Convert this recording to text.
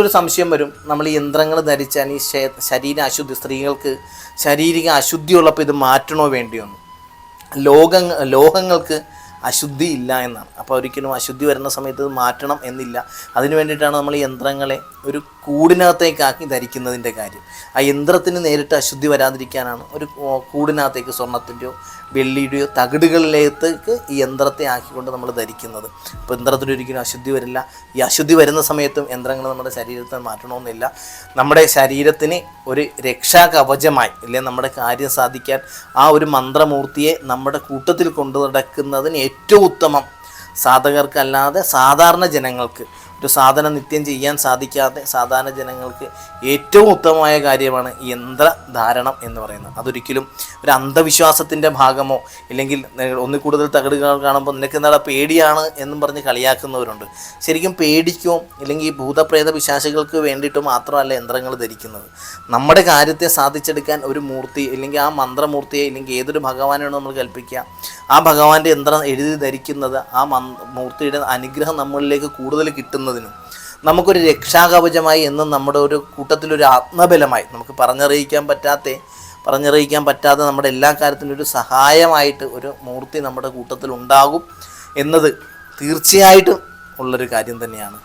ഒരു സംശയം വരും. നമ്മൾ ഈ യന്ത്രങ്ങൾ ധരിച്ചാൽ ഈ ശരീര അശുദ്ധി സ്ത്രീകൾക്ക് ശാരീരിക അശുദ്ധി ഉള്ളപ്പോൾ ഇത് മാറ്റണോ വേണ്ടിയോ എന്ന്. ലോക ലോഹങ്ങൾക്ക് അശുദ്ധി ഇല്ല എന്നാണ്. അപ്പോൾ ഒരിക്കലും അശുദ്ധി വരുന്ന സമയത്ത് മാറ്റണം എന്നില്ല. അതിന് വേണ്ടിയിട്ടാണ് നമ്മൾ യന്ത്രങ്ങളെ ഒരു കൂടിനകത്തേക്കാക്കി ധരിക്കുന്നതിന്റെ കാര്യം. ആ യന്ത്രത്തിന് നേരിട്ട് അശുദ്ധി വരാതിരിക്കാനാണ് ഒരു കൂടിനകത്തേക്ക് സ്വർണത്തിന്റെയോ വെള്ളിയുടെയോ തകിടുകളിലേക്ക് ഈ യന്ത്രത്തെ ആക്കിക്കൊണ്ട് നമ്മൾ ധരിക്കുന്നത്. അപ്പോൾ യന്ത്രത്തിന് ഒരിക്കലും അശുദ്ധി വരില്ല. ഈ അശുദ്ധി വരുന്ന സമയത്തും യന്ത്രങ്ങൾ നമ്മുടെ ശരീരത്തെ മാറ്റണമെന്നില്ല. നമ്മുടെ ശരീരത്തിന് ഒരു രക്ഷാ കവചമായി ഇല്ലെങ്കിൽ നമ്മുടെ കാര്യം സാധിക്കാൻ ആ ഒരു മന്ത്രമൂർത്തിയെ നമ്മുടെ കൂട്ടത്തിൽ കൊണ്ടു നടക്കുന്നതിന് ഏറ്റവും ഉത്തമം. സാധകർക്കല്ലാതെ സാധാരണ ജനങ്ങൾക്ക് ഒരു സാധനം നിത്യം ചെയ്യാൻ സാധിക്കാതെ സാധാരണ ജനങ്ങൾക്ക് ഏറ്റവും ഉത്തമമായ കാര്യമാണ് യന്ത്രധാരണം എന്ന് പറയുന്നത്. അതൊരിക്കലും ഒരു അന്ധവിശ്വാസത്തിന്റെ ഭാഗമോ ഇല്ലെങ്കിൽ ഒന്നിൽ കൂടുതൽ തകടുകൾ കാണുമ്പോൾ നിനക്ക് എന്താ പേടിയാണ് എന്നും പറഞ്ഞ് കളിയാക്കുന്നവരുണ്ട്. ശരിക്കും പേടിക്കോ ഇല്ലെങ്കിൽ ഭൂതപ്രേത വിശ്വാസികൾക്ക് വേണ്ടിയിട്ട് മാത്രമല്ല യന്ത്രങ്ങൾ ധരിക്കുന്നത്. നമ്മുടെ കാര്യത്തെ സാധിച്ചെടുക്കാൻ ഒരു മൂർത്തി ഇല്ലെങ്കിൽ ആ മന്ത്രമൂർത്തിയെ ഇല്ലെങ്കിൽ ഏതൊരു ഭഗവാനാണ് നമ്മൾ കൽപ്പിക്കുക? ആ ഭഗവാന്റെ യന്ത്രം എഴുതി ധരിക്കുന്നത് ആ മൂർത്തിയുടെ അനുഗ്രഹം നമ്മളിലേക്ക് കൂടുതൽ കിട്ടുന്നതിനും നമുക്കൊരു രക്ഷാകവചമായി എന്നും നമ്മുടെ ഒരു കൂട്ടത്തിലൊരു ആത്മബലമായി നമുക്ക് പറഞ്ഞറിയിക്കാൻ പറ്റാത്ത പറഞ്ഞറിയിക്കാൻ പറ്റാതെ നമ്മുടെ എല്ലാ കാര്യത്തിലും ഒരു സഹായമായിട്ട് ഒരു മൂർത്തി നമ്മുടെ കൂട്ടത്തിൽ ഉണ്ടാകും എന്നത് തീർച്ചയായിട്ടും ഉള്ളൊരു കാര്യം തന്നെയാണ്.